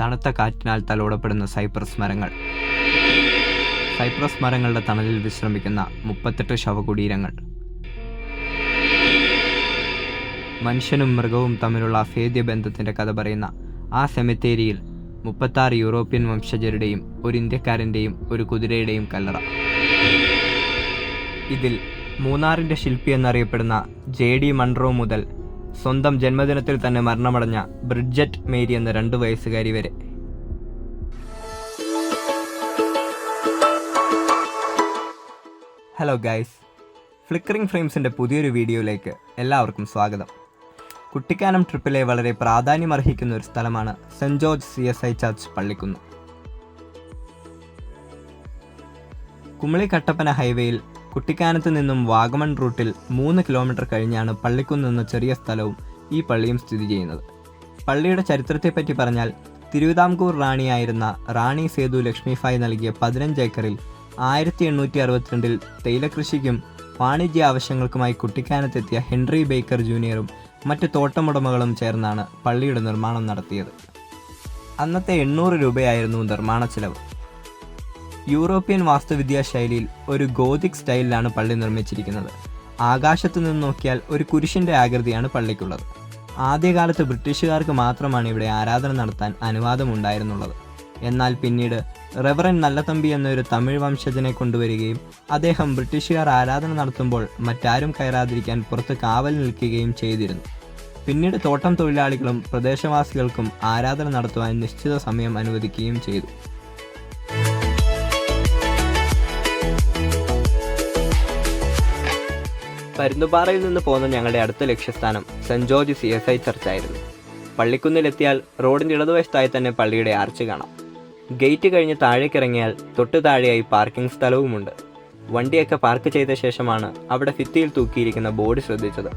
തണുത്ത കാറ്റിനാൽ തലോടപ്പെടുന്ന സൈപ്രസ് മരങ്ങൾ. സൈപ്രസ് മരങ്ങളുടെ തണലിൽ വിശ്രമിക്കുന്ന മുപ്പത്തെട്ട് ശവകുടീരങ്ങൾ. മനുഷ്യനും മൃഗവും തമ്മിലുള്ള അഭേദ്യ ബന്ധത്തിന്റെ കഥ പറയുന്ന ആ സെമിത്തേരിയിൽ മുപ്പത്താറ് യൂറോപ്യൻ വംശജരുടെയും ഒരു ഇന്ത്യക്കാരന്റെയും ഒരു കുതിരയുടെയും കല്ലറ. ഇതിൽ മൂന്നാറിന്റെ ശില്പി എന്നറിയപ്പെടുന്ന ജെ ഡി മൺറോ മുതൽ സ്വന്തം ജന്മദിനത്തിൽ തന്നെ മരണമടഞ്ഞ ബ്രിഡ്ജറ്റ് മേരി എന്ന രണ്ട് വയസ്സുകാരി വരെ. ഹലോ ഗൈസ് ഫ്ലിക്കറിംഗ് ഫ്രെയിംസിന്റെ പുതിയൊരു വീഡിയോയിലേക്ക് എല്ലാവർക്കും സ്വാഗതം. കുട്ടിക്കാനം ട്രിപ്പിലെ വളരെ പ്രാധാന്യമർഹിക്കുന്ന ഒരു സ്ഥലമാണ് saint George C S I church Pallikkunnu. Kumily Kattappana ഹൈവേയിൽ കുട്ടിക്കാനത്ത് നിന്നും വാഗമൺ റൂട്ടിൽ മൂന്ന് കിലോമീറ്റർ കഴിഞ്ഞാണ് പള്ളിക്കുന്ന് എന്ന ചെറിയ സ്ഥലവും ഈ പള്ളിയും സ്ഥിതി ചെയ്യുന്നത്. പള്ളിയുടെ ചരിത്രത്തെപ്പറ്റി പറഞ്ഞാൽ തിരുവിതാംകൂർ റാണിയായിരുന്ന റാണി സേതു ലക്ഷ്മിഫായി നൽകിയ പതിനഞ്ച് ഏക്കറിൽ ആയിരത്തി എണ്ണൂറ്റി അറുപത്തിരണ്ടിൽ തേയിലകൃഷിക്കും വാണിജ്യ ആവശ്യങ്ങൾക്കുമായി കുട്ടിക്കാനത്തെത്തിയ ഹെൻറി ബേക്കർ ജൂനിയറും മറ്റ് തോട്ടമുടമകളും ചേർന്നാണ് പള്ളിയുടെ നിർമ്മാണം നടത്തിയത്. അന്നത്തെ എണ്ണൂറ് രൂപയായിരുന്നു നിർമ്മാണ ചെലവ് യൂറോപ്യൻ വാസ്തുവിദ്യാ ശൈലിയിൽ ഒരു ഗോതിക് സ്റ്റൈലിലാണ് പള്ളി നിർമ്മിച്ചിരിക്കുന്നത്. ആകാശത്ത് നിന്ന് നോക്കിയാൽ ഒരു കുരിശിന്റെ ആകൃതിയാണ് പള്ളിക്കുള്ളത്. ആദ്യകാലത്ത് ബ്രിട്ടീഷുകാർക്ക് മാത്രമാണ് ഇവിടെ ആരാധന നടത്താൻ അനുവാദമുണ്ടായിരുന്നുള്ളത്. എന്നാൽ പിന്നീട് റെവറൻ നല്ലതമ്പി എന്നൊരു തമിഴ് വംശജനെ കൊണ്ടുവരികയും അദ്ദേഹം ബ്രിട്ടീഷുകാർ ആരാധന നടത്തുമ്പോൾ മറ്റാരും കയറാതിരിക്കാൻ പുറത്ത് കാവൽ നിൽക്കുകയും ചെയ്തിരുന്നു. പിന്നീട് തോട്ടം തൊഴിലാളികളും പ്രദേശവാസികൾക്കും ആരാധന നടത്തുവാൻ നിശ്ചിത സമയം അനുവദിക്കുകയും ചെയ്തു. പരുന്തുപാറയിൽ നിന്ന് പോകുന്ന ഞങ്ങളുടെ അടുത്ത ലക്ഷ്യസ്ഥാനം saint George C S I ചർച്ചായിരുന്നു പള്ളിക്കുന്നിലെത്തിയാൽ റോഡിന്റെ ഇടതുവശത്തായി തന്നെ പള്ളിയുടെ ആർച്ച് കാണാം. ഗേറ്റ് കഴിഞ്ഞ് താഴേക്കിറങ്ങിയാൽ തൊട്ടു താഴെയായി പാർക്കിംഗ് സ്ഥലവുമുണ്ട്. വണ്ടിയൊക്കെ പാർക്ക് ചെയ്ത ശേഷമാണ് അവിടെ ഭിത്തിയിൽ തൂക്കിയിരിക്കുന്ന ബോർഡ് ശ്രദ്ധിച്ചത്.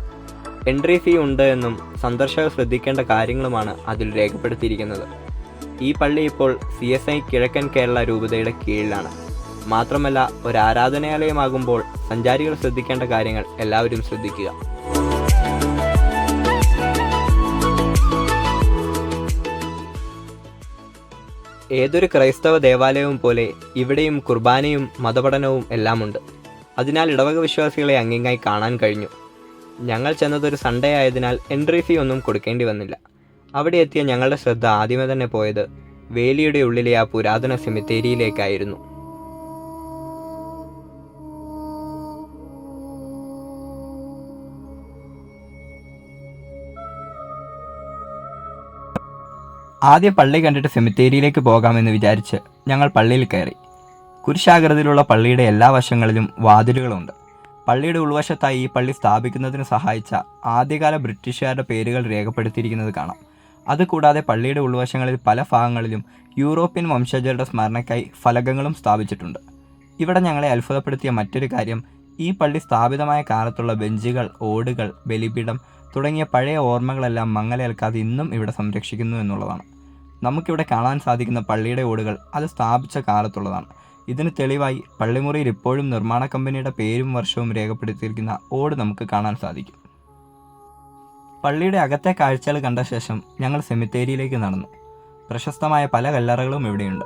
എൻട്രി ഫീ ഉണ്ട് എന്നും സന്ദർശകർ ശ്രദ്ധിക്കേണ്ട കാര്യങ്ങളുമാണ് അതിൽ രേഖപ്പെടുത്തിയിരിക്കുന്നത്. ഈ പള്ളി ഇപ്പോൾ സി എസ് ഐ കിഴക്കൻ കേരള രൂപതയുടെ കീഴിലാണ്. മാത്രമല്ല ഒരു ആരാധനാലയമാകുമ്പോൾ സഞ്ചാരികൾ ശ്രദ്ധിക്കേണ്ട കാര്യങ്ങൾ എല്ലാവരും ശ്രദ്ധിക്കുക. ഏതൊരു ക്രൈസ്തവ ദേവാലയവും പോലെ ഇവിടെയും കുർബാനയും മതപഠനവും എല്ലാമുണ്ട്. അതിനാൽ ഇടവക വിശ്വാസികളെ അങ്ങിങ്ങായി കാണാൻ കഴിഞ്ഞു. ഞങ്ങൾ ചെന്നതൊരു സൺഡേ ആയതിനാൽ എൻട്രി ഫീ ഒന്നും കൊടുക്കേണ്ടി വന്നില്ല. അവിടെ എത്തിയ ഞങ്ങളുടെ ശ്രദ്ധ ആദ്യമേ തന്നെ പോയത് വേലിയുടെ ഉള്ളിലെ ആ പുരാതന സെമിത്തേരിയിലേക്കായിരുന്നു ആദ്യ പള്ളി കണ്ടിട്ട് സെമിത്തേരിയിലേക്ക് പോകാമെന്ന് വിചാരിച്ച് ഞങ്ങൾ പള്ളിയിൽ കയറി. കുരിശാകൃതിയിലുള്ള പള്ളിയുടെ എല്ലാ വശങ്ങളിലും വാതിലുകളുണ്ട്. പള്ളിയുടെ ഉൾവശത്തായി ഈ പള്ളി സ്ഥാപിക്കുന്നതിന് സഹായിച്ച ആദ്യകാല ബ്രിട്ടീഷുകാരുടെ പേരുകൾ രേഖപ്പെടുത്തിയിരിക്കുന്നത് കാണാം. അതുകൂടാതെ പള്ളിയുടെ ഉൾവശങ്ങളിൽ പല ഭാഗങ്ങളിലും യൂറോപ്യൻ വംശജരുടെ സ്മരണയ്ക്കായി ഫലകങ്ങളും സ്ഥാപിച്ചിട്ടുണ്ട്. ഇവിടെ ഞങ്ങളെ അത്ഭുതപ്പെടുത്തിയ മറ്റൊരു കാര്യം ഈ പള്ളി സ്ഥാപിതമായ കാലത്തുള്ള ബെഞ്ചുകൾ ഓടുകൾ ബലിപീഠം തുടങ്ങിയ പഴയ ഓർമ്മകളെല്ലാം മങ്ങലേൽക്കാതെ ഇന്നും ഇവിടെ സംരക്ഷിക്കുന്നു എന്നുള്ളതാണ്. നമുക്കിവിടെ കാണാൻ സാധിക്കുന്ന പള്ളിയുടെ ഓടുകൾ അത് സ്ഥാപിച്ച കാലത്തുള്ളതാണ്. ഇതിന് തെളിവായി പള്ളിമുറിയിൽ ഇപ്പോഴും നിർമ്മാണ കമ്പനിയുടെ പേരും വർഷവും രേഖപ്പെടുത്തിയിരിക്കുന്ന ഓട് നമുക്ക് കാണാൻ സാധിക്കും. പള്ളിയുടെ അകത്തെ കാഴ്ചകൾ കണ്ട ശേഷം ഞങ്ങൾ സെമിത്തേരിയിലേക്ക് നടന്നു. പ്രശസ്തമായ പല കല്ലറകളും ഇവിടെയുണ്ട്.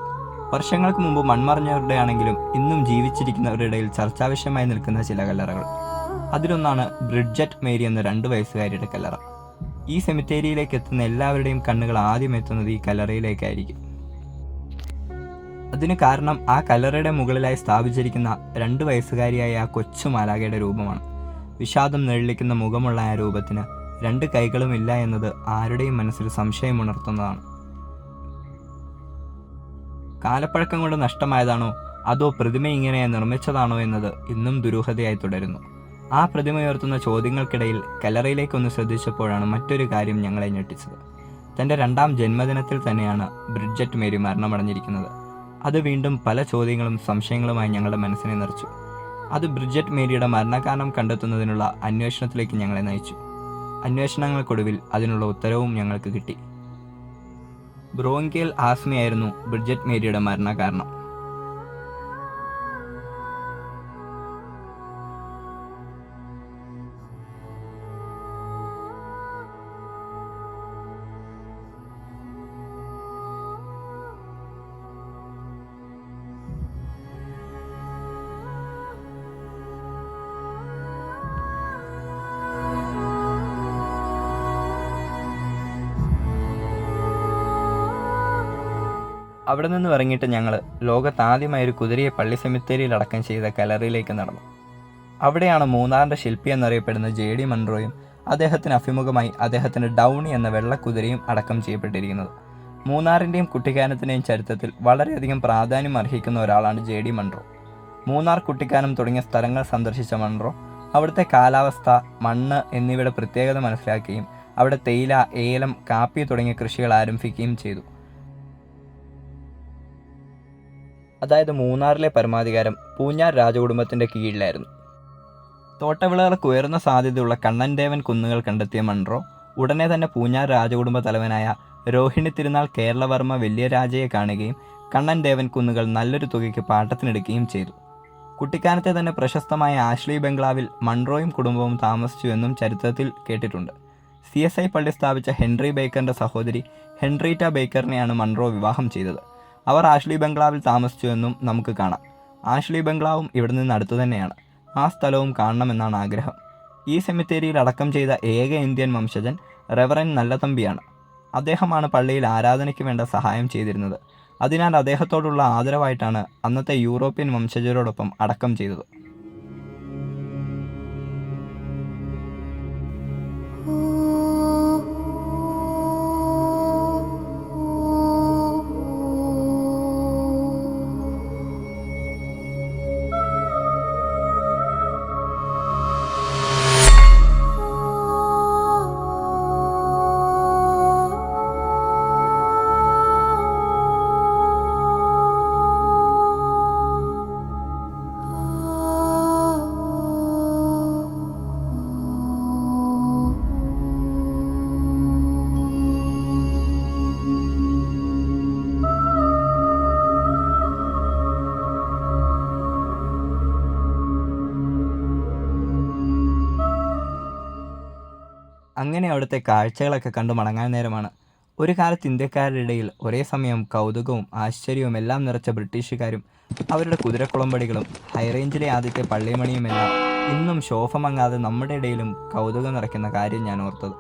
വർഷങ്ങൾക്ക് മുമ്പ് മൺമറഞ്ഞവരുടെ ആണെങ്കിലും ഇന്നും ജീവിച്ചിരിക്കുന്നവരുടെ ഇടയിൽ ചർച്ചാവിഷയമായി നിൽക്കുന്ന ചില കല്ലറകൾ. അതിലൊന്നാണ് ബ്രിഡ്ജറ്റ് മേരി എന്ന രണ്ട് വയസ്സുകാരിയുടെ കല്ലറ. ഈ സെമിത്തേരിയിലേക്ക് എത്തുന്ന എല്ലാവരുടെയും കണ്ണുകൾ ആദ്യം എത്തുന്നത് ഈ കല്ലറയിലേക്കായിരിക്കും. അതിന് കാരണം ആ കല്ലറയുടെ മുകളിലായി സ്ഥാപിച്ചിരിക്കുന്ന രണ്ട് വയസ്സുകാരിയായ ആ കൊച്ചു മാലാഖയുടെ രൂപമാണ്. വിഷാദം നെള്ളിക്കുന്ന മുഖമുള്ള ആ രൂപത്തിന് രണ്ട് കൈകളും ഇല്ല എന്നത് ആരുടെയും മനസ്സിൽ സംശയം ഉണർത്തുന്നതാണ്. കാലപ്പഴക്കം കൊണ്ട് നഷ്ടമായതാണോ അതോ പ്രതിമ ഇങ്ങനെ നിർമ്മിച്ചതാണോ എന്നത് ഇന്നും ദുരൂഹതയായി തുടരുന്നു. ആ പ്രതിമ ഉയർത്തുന്ന ചോദ്യങ്ങൾക്കിടയിൽ കല്ലറയിലേക്കൊന്ന് ശ്രദ്ധിച്ചപ്പോഴാണ് മറ്റൊരു കാര്യം ഞങ്ങളെ ഞെട്ടിച്ചത്. തന്റെ രണ്ടാം ജന്മദിനത്തിൽ തന്നെയാണ് ബ്രിഡ്ജറ്റ് മേരി മരണമടഞ്ഞിരിക്കുന്നത്. അത് വീണ്ടും പല ചോദ്യങ്ങളും സംശയങ്ങളുമായി ഞങ്ങളുടെ മനസ്സിനെ നിറച്ചു. അത് ബ്രിഡ്ജറ്റ് മേരിയുടെ മരണകാരണം കണ്ടെത്തുന്നതിനുള്ള അന്വേഷണത്തിലേക്ക് ഞങ്ങളെ നയിച്ചു. അന്വേഷണങ്ങൾക്കൊടുവിൽ അതിനുള്ള ഉത്തരവും ഞങ്ങൾക്ക് കിട്ടി. ബ്രോങ്കിയൽ ആസ്മയായിരുന്നു ബ്രിഡ്ജറ്റ് മേരിയുടെ മരണകാരണം. അവിടെ നിന്ന് ഇറങ്ങിയിട്ട് ഞങ്ങൾ ലോകത്താദ്യമായി ഒരു കുതിരയെ പള്ളി സെമിത്തേരിയിൽ അടക്കം ചെയ്ത കലറിയിലേക്ക് നടന്നു. അവിടെയാണ് മൂന്നാറിന്റെ ശില്പി എന്നറിയപ്പെടുന്ന ജെ ഡി മൺറോയും അദ്ദേഹത്തിന് അഭിമുഖമായി അദ്ദേഹത്തിന്റെ ഡൗണി എന്ന വെള്ളക്കുതിരയും അടക്കം ചെയ്യപ്പെട്ടിരിക്കുന്നത്. മൂന്നാറിന്റെയും കുട്ടിക്കാനത്തിന്റെയും ചരിത്രത്തിൽ വളരെയധികം പ്രാധാന്യം അർഹിക്കുന്ന ഒരാളാണ് J D Munro. Munnar Kuttikkanam തുടങ്ങിയ സ്ഥലങ്ങൾ സന്ദർശിച്ച മൺറോ അവിടുത്തെ കാലാവസ്ഥ മണ്ണ് എന്നിവയുടെ പ്രത്യേകത മനസ്സിലാക്കുകയും അവിടെ തേയില ഏലം കാപ്പി തുടങ്ങിയ കൃഷികൾ ആരംഭിക്കുകയും ചെയ്തു. അതായത് മൂന്നാറിലെ പരമാധികാരം പൂഞ്ഞാർ രാജകുടുംബത്തിന്റെ കീഴിലായിരുന്നു. തോട്ടവിളകൾക്ക് ഉയർന്ന സാധ്യതയുള്ള കണ്ണൻദേവൻ കുന്നുകൾ കണ്ടെത്തിയ മൺറോ ഉടനെ തന്നെ പൂഞ്ഞാർ രാജകുടുംബ തലവനായ രോഹിണി തിരുനാൾ കേരളവർമ്മ വലിയ രാജയെ കാണുകയും കണ്ണൻദേവൻ കുന്നുകൾ നല്ലൊരു തുകയ്ക്ക് പാട്ടത്തിനെടുക്കുകയും ചെയ്തു. കുട്ടിക്കാനത്തെ തന്നെ പ്രശസ്തമായ ആഷ്ലി ബംഗ്ലാവിൽ മൺറോയും കുടുംബവും താമസിച്ചു എന്നും ചരിത്രത്തിൽ കേട്ടിട്ടുണ്ട്. സി എസ് ഐ പള്ളി സ്ഥാപിച്ച ഹെൻറി ബേക്കറിന്റെ സഹോദരി ഹെൻറീറ്റ ബേക്കറിനെയാണ് മൺറോ വിവാഹം ചെയ്തത്. അവർ ആഷ്ലി ബംഗ്ലാവിൽ താമസിച്ചു എന്നും നമുക്ക് കാണാം. ആഷ്ലി ബംഗ്ലാവും ഇവിടെ നിന്ന് അടുത്തു തന്നെയാണ്. ആ സ്ഥലവും കാണണമെന്നാണ് ആഗ്രഹം. ഈ സെമിത്തേരിയിൽ അടക്കം ചെയ്ത ഏക ഇന്ത്യൻ വംശജൻ റെവറൻ നല്ലതമ്പിയാണ്. അദ്ദേഹമാണ് പള്ളിയിൽ ആരാധനയ്ക്ക് വേണ്ട സഹായം ചെയ്തിരുന്നത്. അതിനാൽ അദ്ദേഹത്തോടുള്ള ആദരവായിട്ടാണ് അന്നത്തെ യൂറോപ്യൻ വംശജരോടൊപ്പം അടക്കം ചെയ്തത്. അങ്ങനെ അവിടുത്തെ കാഴ്ചകളൊക്കെ കണ്ടു മടങ്ങാൻ നേരമാണ്. ഒരു കാലത്ത് ഇന്ത്യക്കാരുടെ ഇടയിൽ ഒരേ സമയം കൗതുകവും ആശ്ചര്യവും എല്ലാം നിറച്ച ബ്രിട്ടീഷുകാരും അവരുടെ കുതിരക്കുളമ്പടികളും ഹൈറേഞ്ചിലെ ആദ്യത്തെ പള്ളിമണിയുമെല്ലാം ഇന്നും ശോഭമങ്ങാതെ നമ്മുടെ ഇടയിലും കൗതുകം നിറയ്ക്കുന്ന കാര്യം ഞാൻ ഓർത്തത്.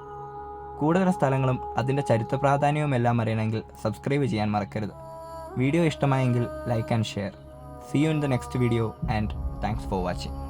കൂടുതൽ സ്ഥലങ്ങളും അതിന്റെ ചരിത്ര പ്രാധാന്യവും എല്ലാം അറിയണമെങ്കിൽ സബ്സ്ക്രൈബ് ചെയ്യാൻ മറക്കരുത്. വീഡിയോ ഇഷ്ടമായെങ്കിൽ like and share see you in the next video and thanks for watching